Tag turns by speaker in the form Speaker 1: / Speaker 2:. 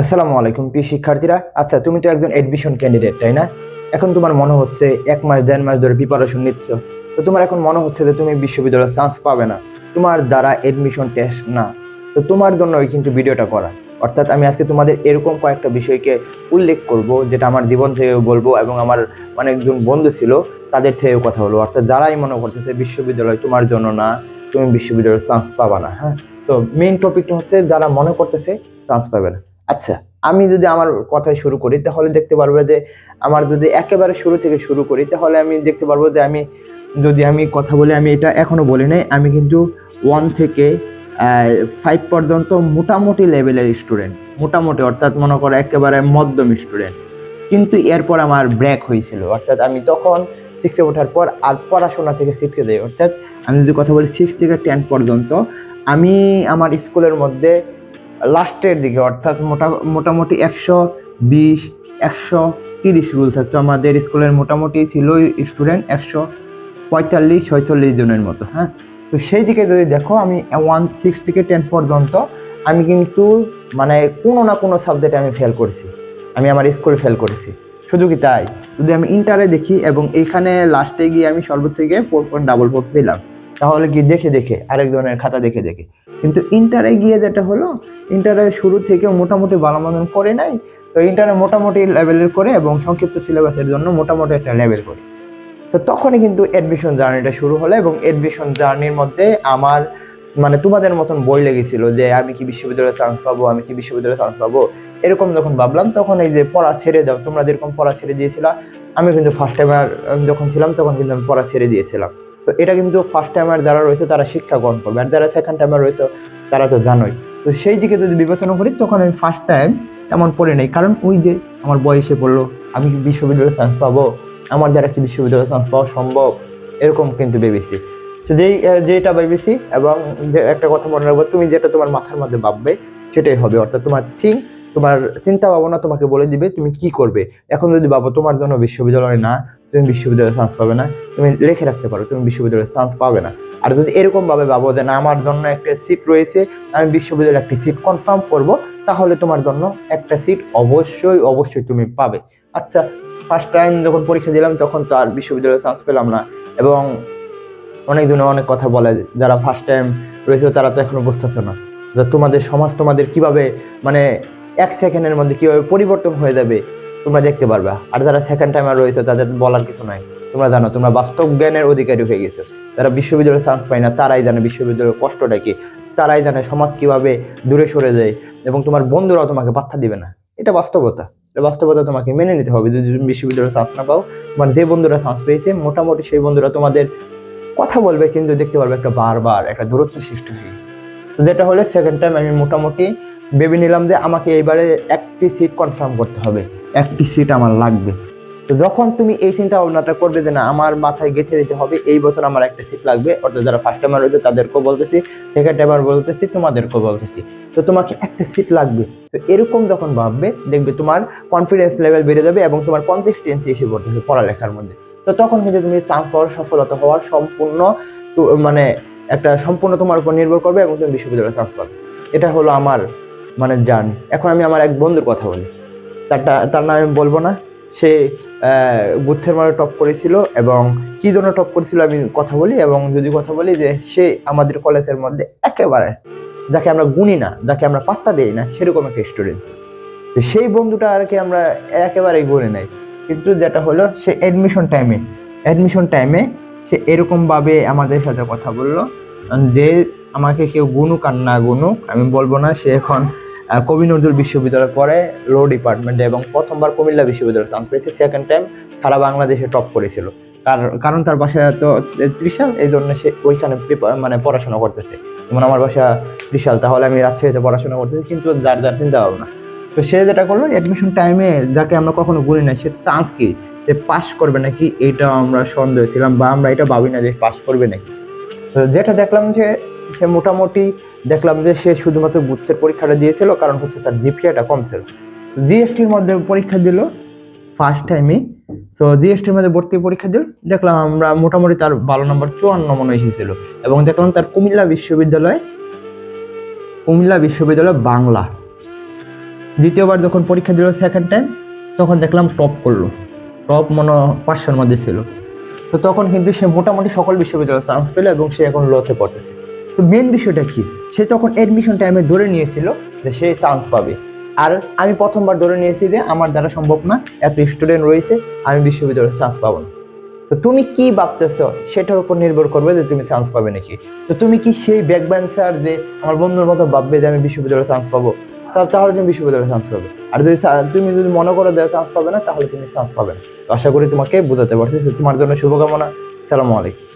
Speaker 1: আসসালামু আলাইকুম, প্রিয় শিক্ষার্থীরা। আচ্ছা তুমি তো একজন এডমিশন ক্যান্ডিডেট তাই না? এখন তোমার মনে হচ্ছে এক মাস, দেড় মাস ধরে প্রিপারেশন নিচ্ছ। তো তোমার এখন মনে হচ্ছে যে তুমি বিশ্ববিদ্যালয়ে চান্স পাবে না। তোমার দ্বারা এডমিশন টেস্ট না। তো তোমার জন্যই কিন্তু ভিডিওটা করা। অর্থাৎ আমি আজকে তোমাদের এরকম কয়েকটা বিষয়কে উল্লেখ করব, যেটা আমার জীবন থেকে বলব এবং আমার অনেকজন বন্ধু ছিল, তাদের থেকেও কথা বলব। অর্থাৎ যারাই মনে করতেছে বিশ্ববিদ্যালয় তোমার জন্য না, তুমি বিশ্ববিদ্যালয়ের চান্স পাবা না হ্যাঁ? তো মেইন টপিকটা হচ্ছে, যারা মনে করতেছে চান্স পাবে না। আচ্ছা আমি যদি আমার কথায় শুরু করি, তাহলে দেখতে পারব যে আমার যদি একেবারে শুরু থেকে শুরু করি, তাহলে আমি দেখতে পারব যে আমি, যদি আমি কথা বলি, আমি এটা এখনও বলি নাই, আমি কিন্তু ওয়ান থেকে ফাইভ পর্যন্ত মোটামুটি লেভেলের স্টুডেন্ট মোটামুটি, অর্থাৎ মনে করো একেবারে মধ্যম স্টুডেন্ট কিন্তু এরপর আমার ব্রেক হয়েছিল, অর্থাৎ আমি তখন সিক্সে ওঠার পর আর পড়াশোনা থেকে শিখতে যাই, অর্থাৎ আমি যদি কথা বলি সিক্স থেকে টেন পর্যন্ত, আমি আমার স্কুলের মধ্যে লাস্টের দিকে, অর্থাৎ মোটা, মোটামুটি একশো বিশ, একশো তিরিশ রুল থাকতো। আমাদের স্কুলের মোটামুটি ছিল স্টুডেন্ট একশো পঁয়তাল্লিশ, ছয়চল্লিশ জনের মতো হ্যাঁ? তো সেই দিকে যদি দেখো, আমি ওয়ান সিক্স থেকে টেন পর্যন্ত, আমি কিন্তু মানে কোনো না কোনো সাবজেক্টে আমি ফেল করেছি। আমি আমার স্কুলে ফেল করেছি। শুধু কি তাই? যদি আমি ইন্টারে দেখি এবং এইখানে লাস্টে গিয়ে আমি সর্বোচ্চ গিয়ে ফোর পয়েন্ট ডাবল ফোর পেলাম। তাহলে কি দেখে দেখে আরেকজনের খাতা দেখে দেখে। কিন্তু ইন্টারে গিয়ে যেটা হলো ইন্টারে শুরু থেকে মোটামুটি ভালো মতন করে নাই, তো ইন্টারে মোটামুটি লেভেলের করে এবং সংক্ষিপ্ত সিলেবাসের জন্য মোটামুটি একটা লেভেল করে। তো তখনই কিন্তু অ্যাডমিশন জার্নিটা শুরু হলো এবং অ্যাডমিশন জার্নির মধ্যে আমার মানে তোমাদের মতন বই লেগেছিল যে আমি কি বিশ্ববিদ্যালয়ে চান্স পাবো, আমি কি বিশ্ববিদ্যালয়ে চান্স পাবো, এরকম যখন ভাবলাম, তখন এই যে পড়া ছেড়ে দাও, তোমরা যেরকম পড়া ছেড়ে দিয়েছিলা, আমি কিন্তু ফার্স্ট টাইমার যখন ছিলাম, তখন কিন্তু আমি পড়া ছেড়ে দিয়েছিলাম। তো এটা কিন্তু ফার্স্ট টাইমার যারা রয়েছে, তারা শিক্ষা গ্রহণ করবে। আর যারা সেকেন্ড টাইমার রয়েছে, তারা তো জানোই। তো সেই দিকে যদি বিবেচনা করি, তখন আমি ফার্স্ট টাইম তেমন পড়ে নেই। কারণ ওই যে আমার বয়সে পড়ল আমি কি বিশ্ববিদ্যালয়ে চান্স পাবো? আমার দ্বারা কি বিশ্ববিদ্যালয়ে চান্স পাওয়া সম্ভব? এরকম কিন্তু ভেবেছি। তো যেই যেটা ভেবেছি, এবং যে একটা কথা মনে রাখব, তুমি যেটা তোমার মাথার মধ্যে ভাববে, সেটাই হবে। অর্থাৎ তোমার থিঙ্ক তোমার চিন্তা ভাবনা তোমাকে বলে দিবে, তুমি কি করবে? এখন যদি ভাবো তোমার জন্য বিশ্ববিদ্যালয় না তুমি বিশ্ববিদ্যালয়ে চান্স পাবে না, তুমি লিখে রাখতে পারো, তুমি বিশ্ববিদ্যালয়ে চান্স পাবে না। আর যদি এরকমভাবে ভাবো যে না, আমার জন্য একটা সিট রয়েছে, আমি বিশ্ববিদ্যালয়ে একটি সিট কনফার্ম করব, তাহলে তোমার জন্য একটা সিট অবশ্যই অবশ্যই তুমি পাবে। আচ্ছা ফার্স্ট টাইম যখন পরীক্ষা দিলাম, তখন তো আর বিশ্ববিদ্যালয়ে চান্স পেলাম না। এবং অনেক দিনে অনেক কথা বলে, যারা ফার্স্ট টাইম রয়েছে, তারা তো এখনও বুঝতেছে না তোমাদের সমাজ তোমাদের কীভাবে মানে এক সেকেন্ডের মধ্যে কীভাবে পরিবর্তন হয়ে যাবে। তোমরা দেখতে পারবে। আর যারা সেকেন্ড টাইমার রয়েছে, তাদের বলার কিছু নাই। তোমরা জানো, তোমরা বাস্তব জ্ঞানের অধিকারী হয়ে গেছো। যারা বিশ্ববিদ্যালয়ে চান্স পায় না, তারাই জানে বিশ্ববিদ্যালয়ের কষ্টটা কি। তারাই জানে সমাজ কীভাবে দূরে সরে যায়, এবং তোমার বন্ধুরাও তোমাকে বার্তা দিবে না। এটা বাস্তবতা। এটা বাস্তবতা তোমাকে মেনে নিতে হবে। যদি তুমি বিশ্ববিদ্যালয়ে চান্স না পাও, তোমার যে বন্ধুরা চান্স পেয়েছে, মোটামুটি সেই বন্ধুরা তোমাদের কথা বলবে, কিন্তু দেখতে পারবে একটা বারবার একটা দূরত্ব সৃষ্টি হয়ে গেছে। তো যেটা হলে সেকেন্ড টাইম আমি মোটামুটি ভেবে নিলাম যে আমাকে এইবারে একটি সিট কনফার্ম করতে হবে। একটি সিট আমার লাগবে। তো যখন তুমি এই চিন্তা ভাবনাটা করবে যে না, আমার মাথায় গেঁথে দিতে হবে, এই বছর আমার একটা সিট লাগবে। অর্থাৎ যারা ফার্স্ট টাইমার রয়েছে, তাদেরকেও বলতেছি সেকেন্ড টাইমার বলতেছি, তোমাদেরকেও বলতেছি। তো তোমাকে একটা সিট লাগবে। তো এরকম যখন ভাববে, দেখবে তোমার কনফিডেন্স লেভেল বেড়ে যাবে এবং তোমার কনসিস্টেন্সি এসে পড়তেছে পড়ালেখার মধ্যে। তো তখন কিন্তু তুমি চান্স পাওয়ার সফলতা হওয়ার সম্পূর্ণ মানে একটা সম্পূর্ণ তোমার উপর নির্ভর করবে এবং তুমি বিশ্ববিদ্যালয়ে চান্স পাবে। এটা হলো আমার মানে জার্নি। এখন আমি আমার এক বন্ধুর কথা বলি। তারটা তার নাম আমি বলব না। সে গুচ্ছের মারে টপ করেছিল এবং কি জন্য টপ করেছিল আমি কথা বলি এবং যদি কথা বলি যে সে আমাদের কলেজের মধ্যে একেবারে যাকে আমরা গুনি না, যাকে আমরা পাত্তা দিই না, সেরকম একটা স্টুডেন্ট সেই বন্ধুটা আর কি আমরা একেবারেই গুনে নাই। কিন্তু যেটা হলো, সে অ্যাডমিশন টাইমে অ্যাডমিশন টাইমে সে এরকমভাবে আমাদের সাথে কথা বলল। যে আমাকে কেউ গুনুক আর না গুনুক, আমি বলব না, সে এখন কবি নজরুল বিশ্ববিদ্যালয়ে পড়ে ল ডিপার্টমেন্টে এবং প্রথমবার কুমিল্লা বিশ্ববিদ্যালয়ে চান্স পেয়েছে। সেকেন্ড টাইম সারা বাংলাদেশে টপ করেছিল। কার- কারণ তার বাসা তো ত্রিশাল, এই জন্য সে ওইখানে মানে পড়াশোনা করতেছে। যেমন আমার বাসা ত্রিশাল, তাহলে আমি রাজশাহীতে পড়াশোনা করতেছি, কিন্তু যার যার চিন্তা ভাবনা। তো সে যেটা করল অ্যাডমিশন টাইমে যাকে আমরা কখনো গুনি না সে চান্স কি? যে পাস করবে নাকি? এটা আমরা সন্দেহ ছিলাম, বা আমরা এটা ভাবি না যে পাস করবে নাকি। তো যেটা দেখলাম যে সে মোটামুটি দেখলাম যে সে শুধুমাত্র গুচ্ছের পরীক্ষাটা দিয়েছিল, কারণ হচ্ছে তার জিপিএটা কম ছিল। জিএসটির মধ্যে পরীক্ষা দিল ফার্স্ট টাইমে তো জিএসটির মধ্যে ভর্তি পরীক্ষা দিল, দেখলাম আমরা মোটামুটি তার ভালো নম্বর চুয়ান্ন মনে এসেছিল এবং দেখলাম তার কুমিল্লা বিশ্ববিদ্যালয় কুমিল্লা বিশ্ববিদ্যালয় বাংলা। দ্বিতীয়বার যখন পরীক্ষা দিল সেকেন্ড টাইম তখন দেখলাম টপ করল। টপ মনে পাঁচশোর মধ্যে ছিল। তো তখন কিন্তু সে মোটামুটি সকল বিশ্ববিদ্যালয়ে চান্স পেল এবং সে এখন লতে পড়তেছে। তো মেন বিষয়টা কি? সে তখন এডমিশন টাইমে ধরে নিয়েছিল যে সে চান্স পাবে। আর আমি প্রথমবার ধরে নিয়েছি যে আমার দ্বারা সম্ভব না, এত স্টুডেন্ট রয়েছে, আমি বিশ্ববিদ্যালয়ে চান্স পাবো না। তো তুমি কি ভাবতেছো? সেটার উপর নির্ভর করবে যে তুমি চান্স পাবে নাকি। তো তুমি কি সেই ব্যাক ব্যান্সার যে আমার বন্ধুর মতো ভাববে যে আমি বিশ্ববিদ্যালয়ে চান্স পাবো? তাহলে তুমি বিশ্ববিদ্যালয়ে চান্স পাবে। আর যদি তুমি যদি মনে করো দেওয়া চান্স পাবে না, তাহলে তুমি চান্স পাবে না। আশা করি তোমাকে বোঝাতে পারছি। তোমার জন্য শুভকামনা। সালামু আলাইকুম।